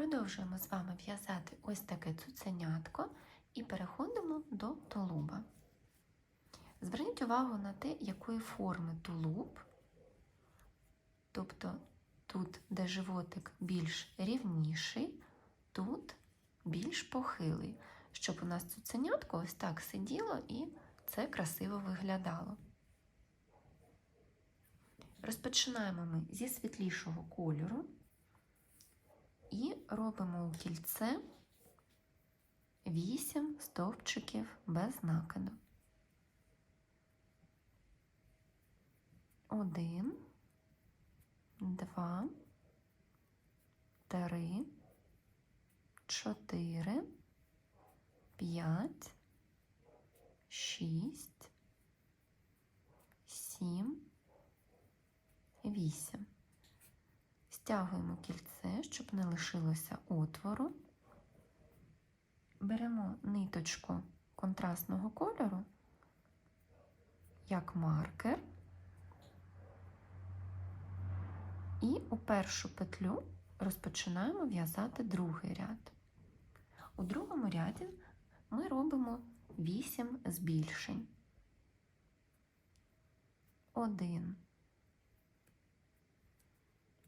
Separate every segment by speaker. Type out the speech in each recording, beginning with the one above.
Speaker 1: Продовжуємо з вами в'язати ось таке цуценятко і переходимо до тулуба. Зверніть увагу на те, якої форми тулуб, тобто тут, де животик більш рівніший, тут більш похилий, щоб у нас цуценятко ось так сиділо і це красиво виглядало. Розпочинаємо ми зі світлішого кольору і робимо у кільце 8 стовпчиків без накиду. Один, два, три, чотири, п'ять, шість, сім, вісім. Стягуємо кільце, щоб не лишилося отвору. Беремо ниточку контрастного кольору як маркер. І у першу петлю розпочинаємо в'язати другий ряд. У другому ряді ми робимо 8 збільшень. Один,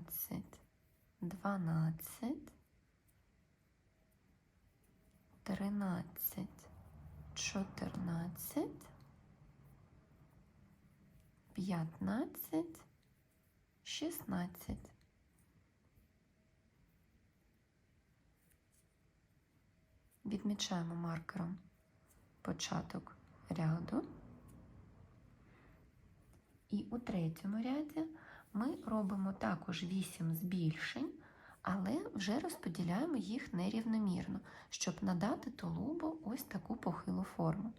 Speaker 1: одинадцять, дванадцять, тринадцять, чотирнадцять, п'ятнадцять, шістнадцять. Відмічаємо маркером початок ряду. І у третьому ряді ми робимо також 8 збільшень, але вже розподіляємо їх нерівномірно, щоб надати тулубу ось таку похилу форму.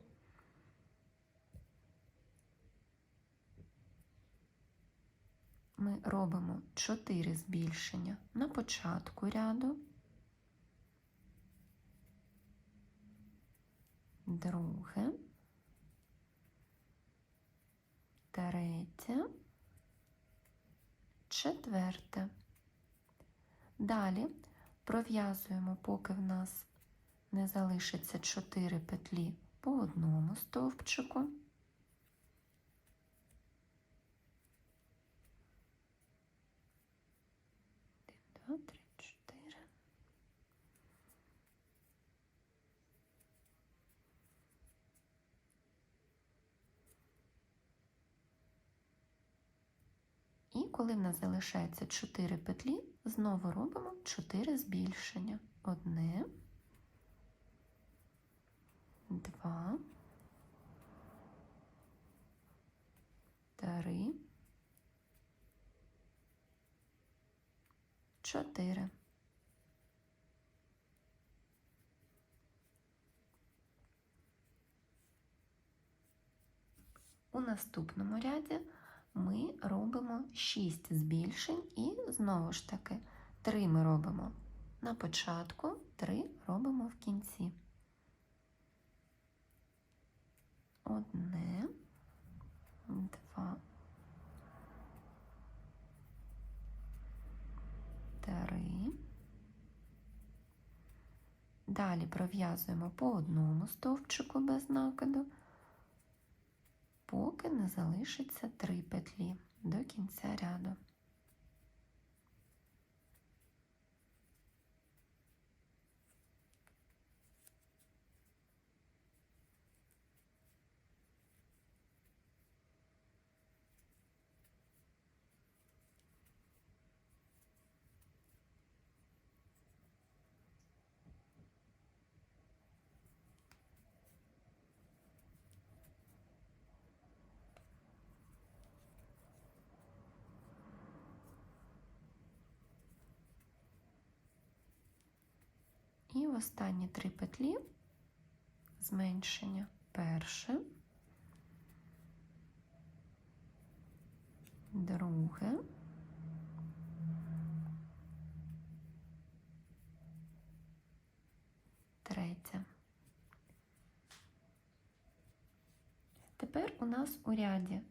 Speaker 1: Ми робимо 4 збільшення на початку ряду, друге, третє, четверте. Далі пров'язуємо, поки в нас не залишиться 4 петлі по одному стовпчику. Один, два, три, чотири. І коли в нас залишається 4 петлі, знову робимо 4 збільшення. Одне, два, три, чотири. У наступному ряді ми робимо 6 збільшень і знову ж таки 3 ми робимо на початку, 3 робимо в кінці. Одне, два, три. Далі пров'язуємо по одному стовпчику без накиду поки не залишиться три петлі до кінця ряду. І в останні три петлі зменшення перше, друге, третє. Тепер у нас у ряді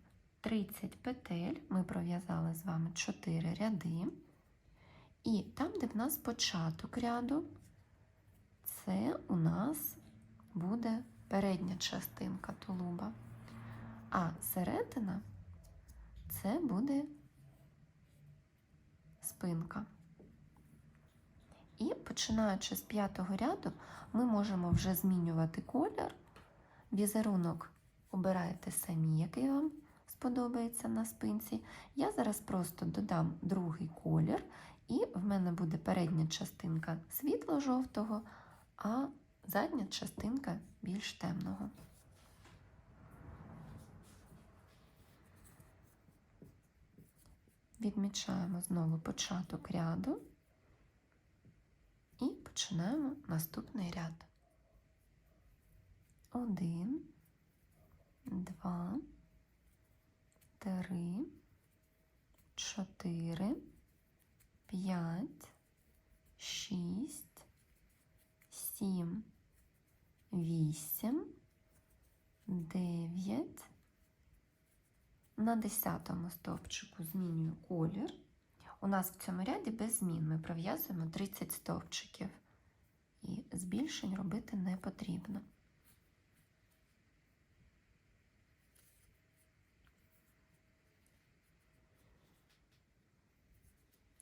Speaker 1: 30 петель, ми пров'язали з вами 4 ряди. І там, де в нас початок ряду, це у нас буде передня частинка тулуба. А середина це буде спинка. І починаючи з п'ятого ряду, ми можемо вже змінювати колір. Візерунок обираєте самі, який вам сподобається на спинці. Я зараз просто додам другий колір, і в мене буде передня частинка світло-жовтого, а задня частинка більш темного. Відмічаємо знову початок ряду і починаємо наступний ряд. Один, два, три, чотири, п'ять, шість, сім, вісім, дев'ять. На десятому стовпчику змінюю колір. У нас в цьому ряді без змін ми пров'язуємо 30 стовпчиків. І збільшень робити не потрібно.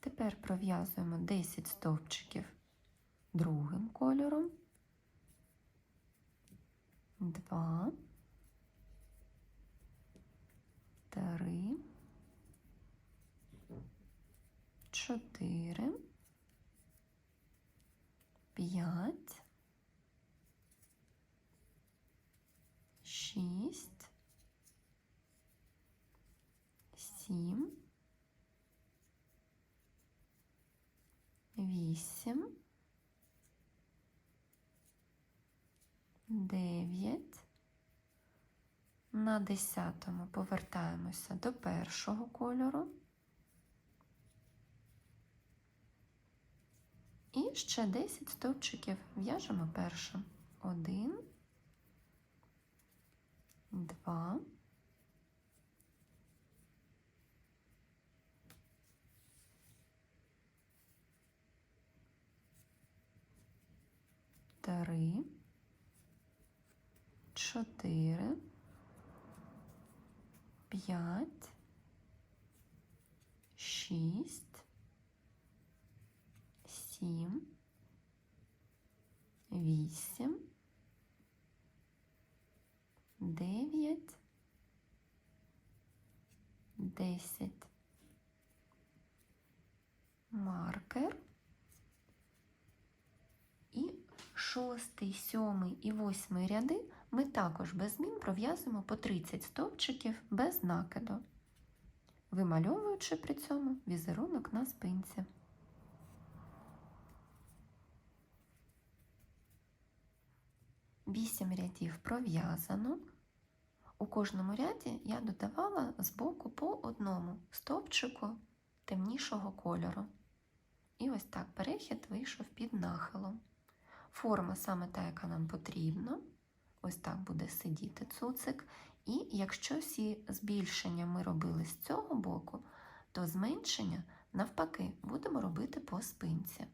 Speaker 1: Тепер пров'язуємо 10 стовпчиків другим кольором. Два, три, чотири, п'ять, шість, сім, вісім, дев'ять. На десятому повертаємося до першого кольору. І ще 10 стовпчиків в'яжемо першим. Один, два, три, чотири, п'ять, шість, сім, вісім, дев'ять, десять. Маркер. І шостий, сьомий і восьмий ряди ми також без змін пров'язуємо по 30 стовпчиків без накиду, вимальовуючи при цьому візерунок на спинці. Вісім рядів пров'язано. У кожному ряді я додавала з боку по одному стовпчику темнішого кольору. І ось так перехід вийшов під нахилом. Форма саме та, яка нам потрібна. Ось так буде сидіти цуцик. І якщо всі збільшення ми робили з цього боку, то зменшення, навпаки, будемо робити по спинці.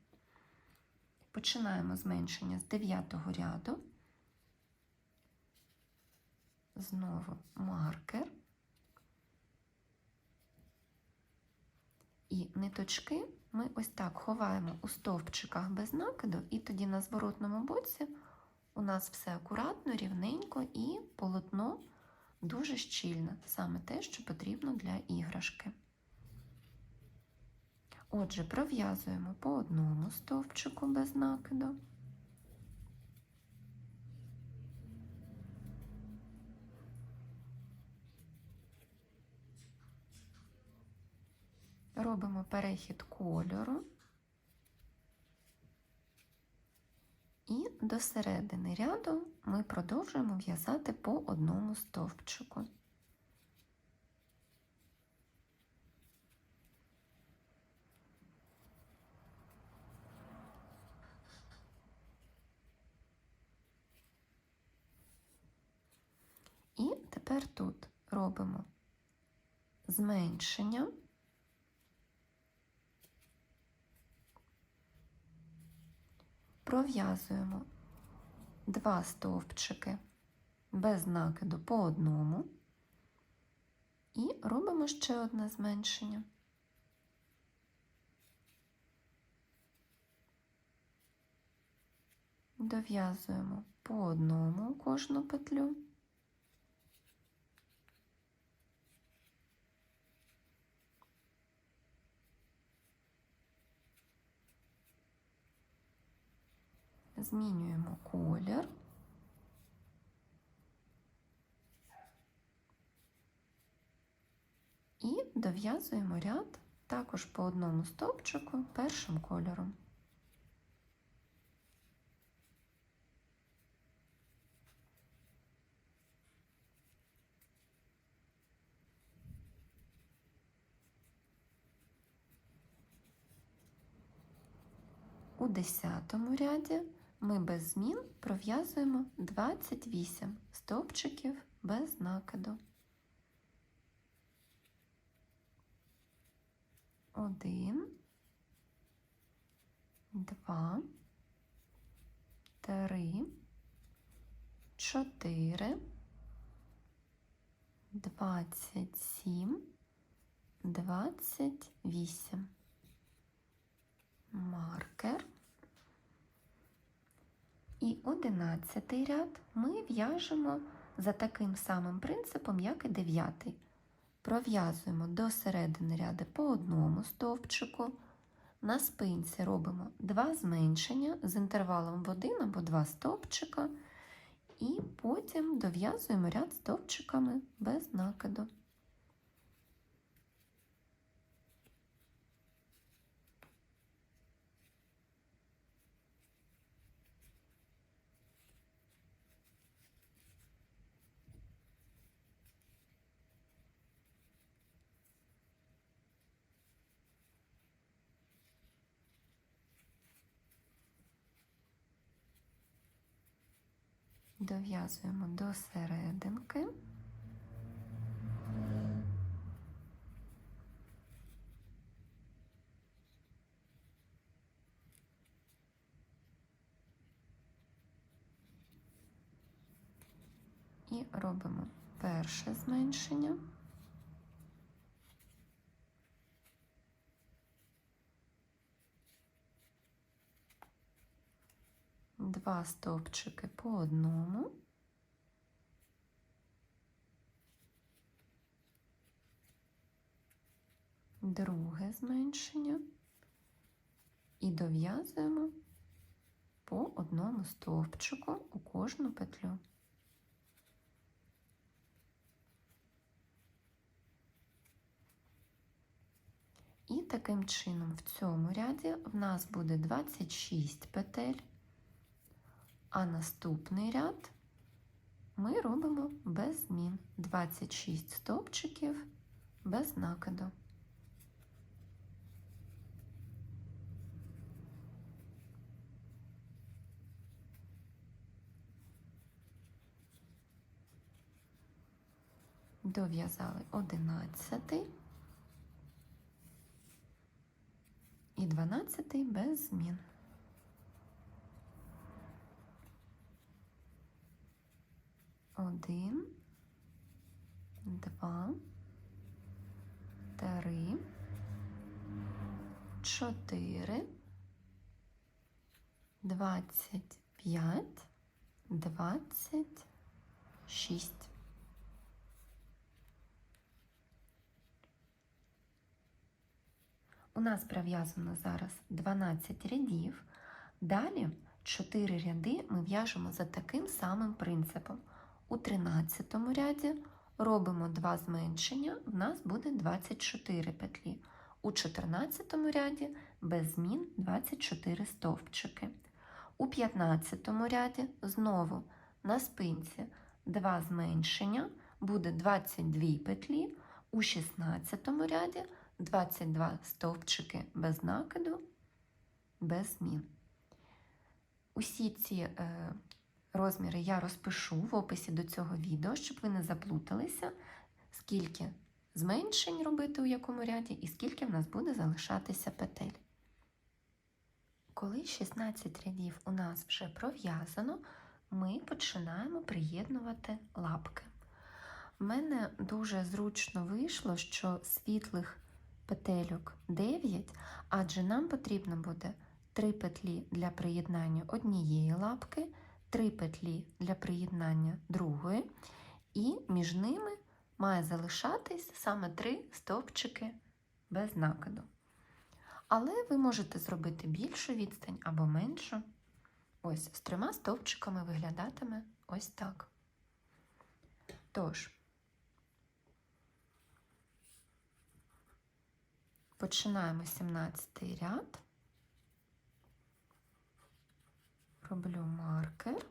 Speaker 1: Починаємо зменшення з 9 ряду. Знову маркер. І ниточки ми ось так ховаємо у стовпчиках без накиду, і тоді на зворотному боці у нас все акуратно, рівненько і полотно дуже щільне, саме те, що потрібно для іграшки. Отже, пров'язуємо по одному стовпчику без накиду. Робимо перехід кольору. І до середини ряду ми продовжуємо в'язати по одному стовпчику. І тепер тут робимо зменшення. Пров'язуємо два стовпчики без накиду по одному і робимо ще одне зменшення. Дов'язуємо по одному кожну петлю. Змінюємо колір. І дов'язуємо ряд також по одному стовпчику першим кольором. У десятому ряді ми без змін пров'язуємо 28 стовпчиків без накиду. Один, два, три, чотири, двадцять сім, двадцять вісім. Маркер. І одинадцятий ряд ми в'яжемо за таким самим принципом, як і дев'ятий. Пров'язуємо до середини ряду по одному стовпчику. На спинці робимо два зменшення з інтервалом в один або два стовпчика, і потім дов'язуємо ряд стовпчиками без накиду. Дов'язуємо до серединки. І робимо перше зменшення. Два стовпчики по одному. Друге зменшення і дов'язуємо по одному стовпчику у кожну петлю. І таким чином в цьому ряді в нас буде 26 петель, а наступний ряд ми робимо без змін 26 стовпчиків без накиду. Дов'язали 11 і 12 без змін. Один, два, три, чотири, двадцять п'ять, двадцять шість. У нас пров'язано зараз 12 рядів. Далі 4 ряди ми в'яжемо за таким самим принципом. У 13 ряді робимо 2 зменшення, в нас буде 24 петлі. У 14 ряді без змін 24 стовпчики. У 15 ряді знову на спинці 2 зменшення, буде 22 петлі, у 16 ряді 22 стовпчики без накиду, без змін. Усі ці е, розміри я розпишу в описі до цього відео, щоб ви не заплуталися, скільки зменшень робити у якому ряді і скільки в нас буде залишатися петель. Коли 16 рядів у нас вже пров'язано, ми починаємо приєднувати лапки. У мене дуже зручно вийшло, що світлих петельок 9, адже нам потрібно буде 3 петлі для приєднання однієї лапки, 3 петлі для приєднання другої, і між ними має залишатись саме 3 стовпчики без накиду. Але ви можете зробити більшу відстань або меншу. Ось з трьома стовпчиками виглядатиме ось так. Тож, починаємо 17 ряд. Роблю маркер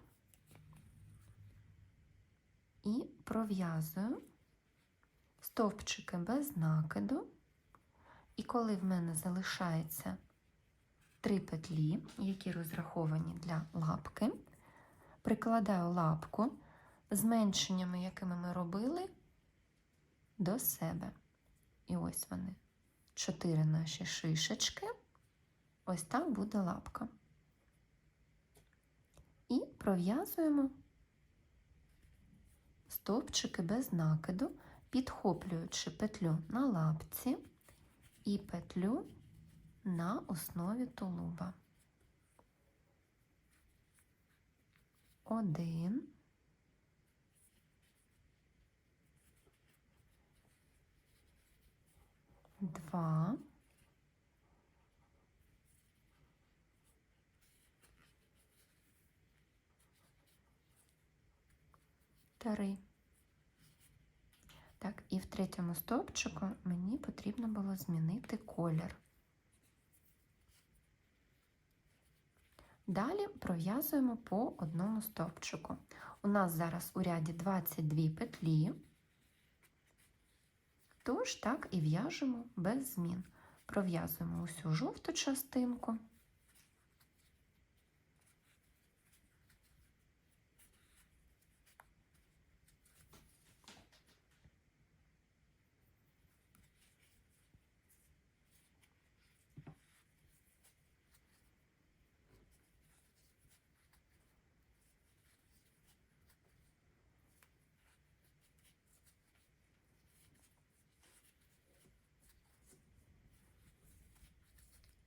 Speaker 1: і пров'язую стовпчики без накиду. І коли в мене залишається три петлі, які розраховані для лапки, прикладаю лапку зменшеннями, якими ми робили, до себе. І ось вони. Чотири наші шишечки. Ось так буде лапка. І пров'язуємо стовпчики без накиду, підхоплюючи петлю на лапці і петлю на основі тулуба. Один. Два. Три. Так, і в третьому стовпчику мені потрібно було змінити колір. Далі пров'язуємо по одному стовпчику. У нас зараз у ряді 22 петлі, тож так і в'яжемо без змін. Пров'язуємо усю жовту частинку.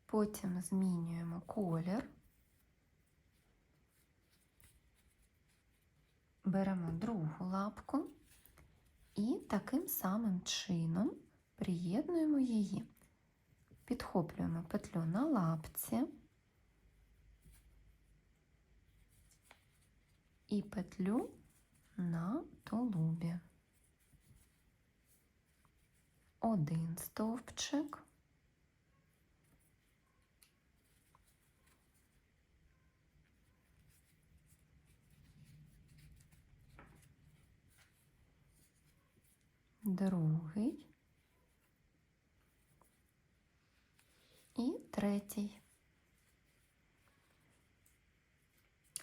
Speaker 1: Потім змінюємо колір, беремо другу лапку і таким самим чином приєднуємо її, підхоплюємо петлю на лапці і петлю на тулубі. Один стовпчик. Другий і третій.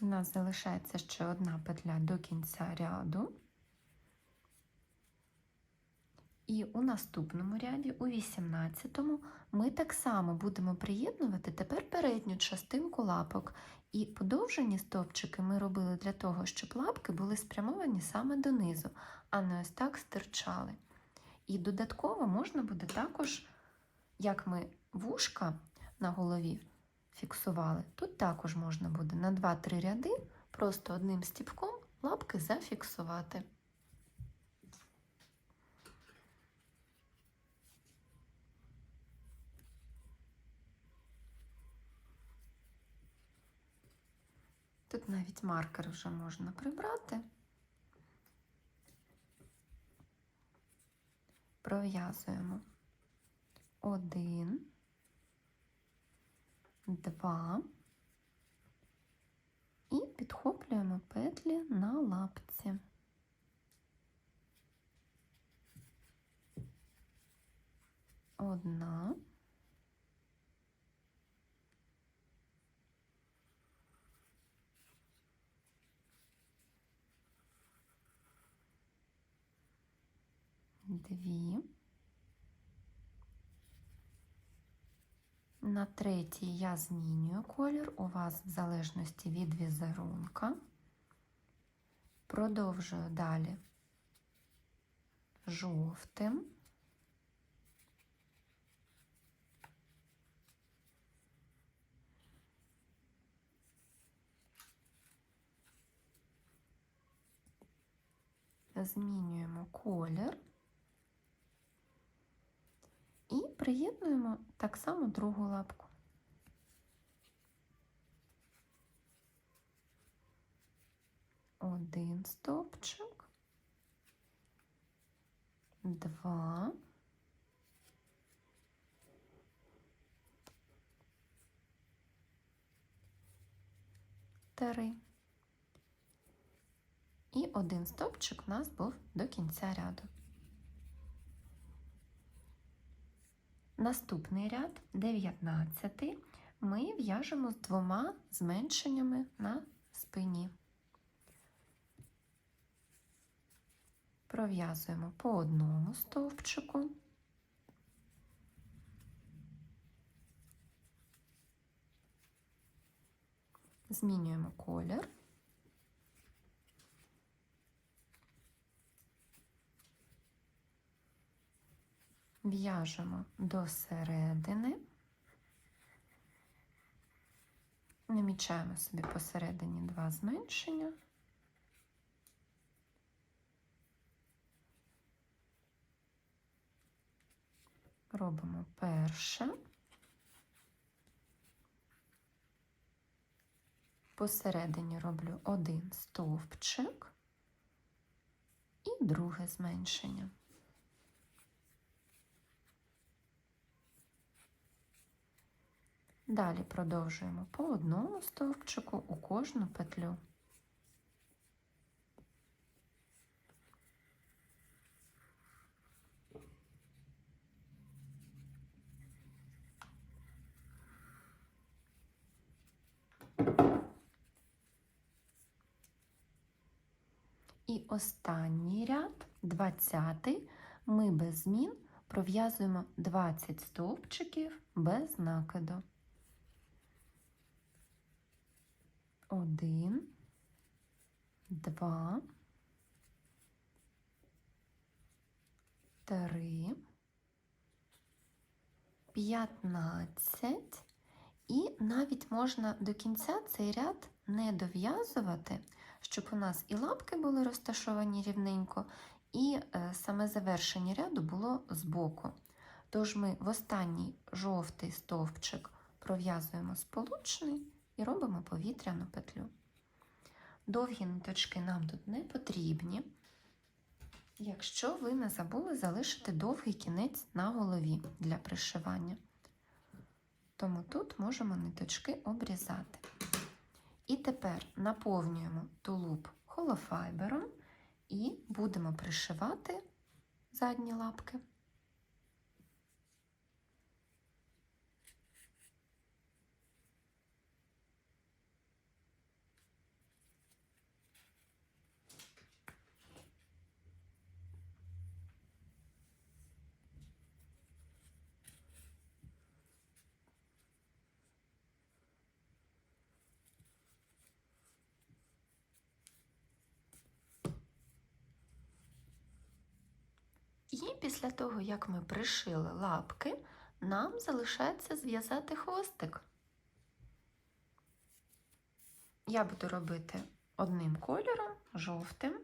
Speaker 1: У нас залишається ще одна петля до кінця ряду. І у наступному ряді, у 18-му, ми так само будемо приєднувати тепер передню частинку лапок. І подовжені стовпчики ми робили для того, щоб лапки були спрямовані саме донизу, а не ось так стирчали. І додатково можна буде також, як ми вушка на голові фіксували, тут також можна буде на 2-3 ряди просто одним стіпком лапки зафіксувати. Тут навіть маркер вже можна прибрати. Пров'язуємо один, два, і підхоплюємо петлі на лапці. Одна. Дві. На третій я змінюю колір у вас в залежності від візерунка. Продовжую далі жовтим. Змінюємо колір і приєднуємо так само другу лапку. Один стовпчик, два, три. І один стовпчик у нас був до кінця ряду. Наступний ряд, 19, ми в'яжемо з двома зменшеннями на спині. Пров'язуємо по одному стовпчику. Змінюємо колір. В'яжемо до середини, намічаємо собі посередині два зменшення. Робимо перше, посередині роблю один стовпчик і друге зменшення. Далі продовжуємо по одному стовпчику у кожну петлю. І останній ряд, 20, ми без змін пров'язуємо 20 стовпчиків без накиду. Один, два, три, п'ятнадцять. І навіть можна до кінця цей ряд не дов'язувати, щоб у нас і лапки були розташовані рівненько, і е, саме завершення ряду було збоку. Тож ми в останній жовтий стовпчик пров'язуємо сполучний і робимо повітряну петлю. Довгі ниточки нам тут не потрібні, якщо ви не забули залишити довгий кінець на голові для пришивання. Тому тут можемо ниточки обрізати. І тепер наповнюємо тулуб холофайбером і будемо пришивати задні лапки. І після того, як ми пришили лапки, нам залишається зв'язати хвостик. Я буду робити одним кольором, жовтим,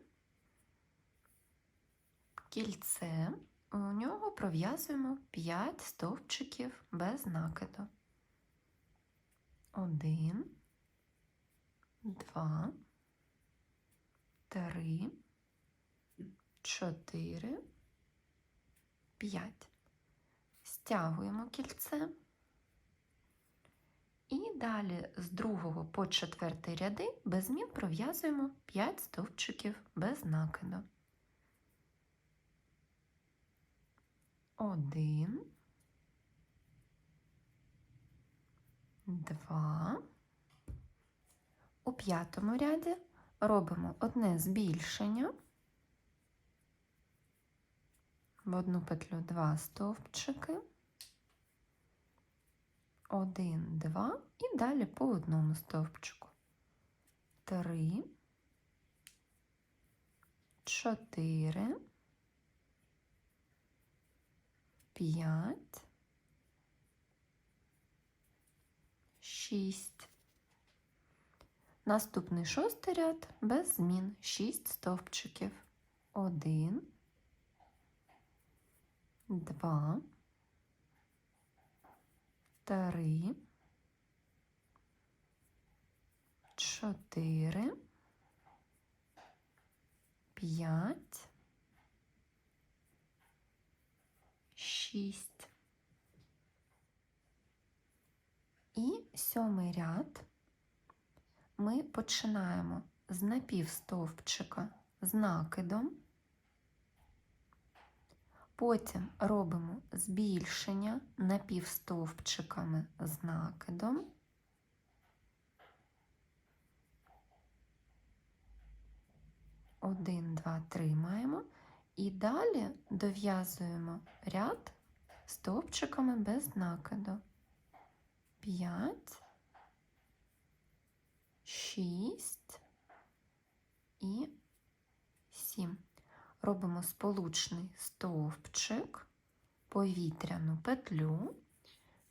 Speaker 1: кільце, у нього пров'язуємо 5 стовпчиків без накиду. Один, два, три, чотири. 5. Стягуємо кільце і далі з другого по четвертий ряди без змін пров'язуємо 5 стовпчиків без накиду. Один, два. У п'ятому ряді робимо одне збільшення. В одну петлю два стовпчики. Один, два і далі по одному стовпчику. Три, чотири, п'ять, шість. Наступний шостий ряд без змін. Шість стовпчиків. Один, два, три, чотири, п'ять, шість. І сьомий ряд. Ми починаємо з напівстовпчика з накидом, потім робимо збільшення напівстовпчиками з накидом. Один, два, три маємо. І далі дов'язуємо ряд стовпчиками без накиду. П'ять, шість і сім. Робимо сполучний стовпчик, повітряну петлю,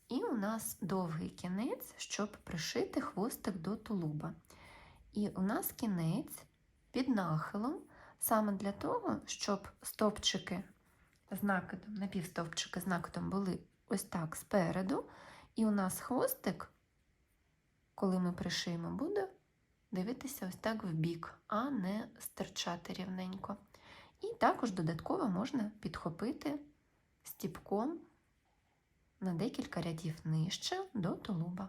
Speaker 1: і у нас довгий кінець, щоб пришити хвостик до тулуба. І у нас кінець під нахилом, саме для того, щоб стовпчики з накидом, напівстовпчики з накидом були ось так спереду, і у нас хвостик, коли ми пришиємо, буде дивитися ось так в бік, а не стирчати рівненько. І також додатково можна підхопити стіпком на декілька рядів нижче до тулуба.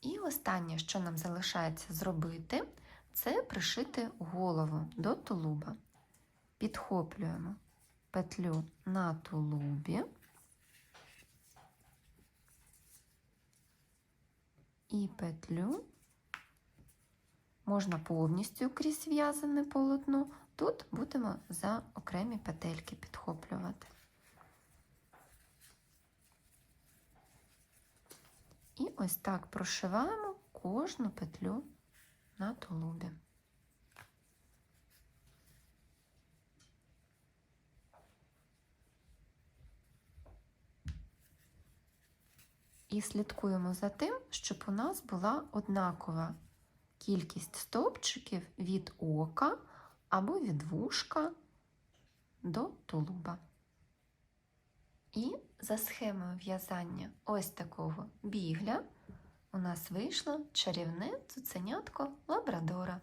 Speaker 1: І останнє, що нам залишається зробити, це пришити голову до тулуба. Підхоплюємо петлю на тулубі і петлю можна повністю крізь в'язане полотно, тут будемо за окремі петельки підхоплювати. І ось так прошиваємо кожну петлю на тулубі. І слідкуємо за тим, щоб у нас була однакова кількість стовпчиків від ока або від вушка до тулуба. І за схемою в'язання ось такого бігля у нас вийшло чарівне цуценятко лабрадора.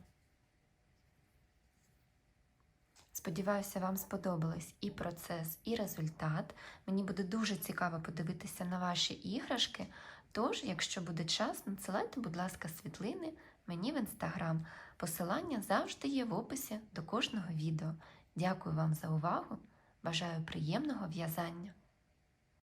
Speaker 1: Сподіваюся, вам сподобались і процес, і результат. Мені буде дуже цікаво подивитися на ваші іграшки. Тож, якщо буде час, надсилайте, будь ласка, світлини мені в інстаграм. Посилання завжди є в описі до кожного відео. Дякую вам за увагу! Бажаю приємного в'язання!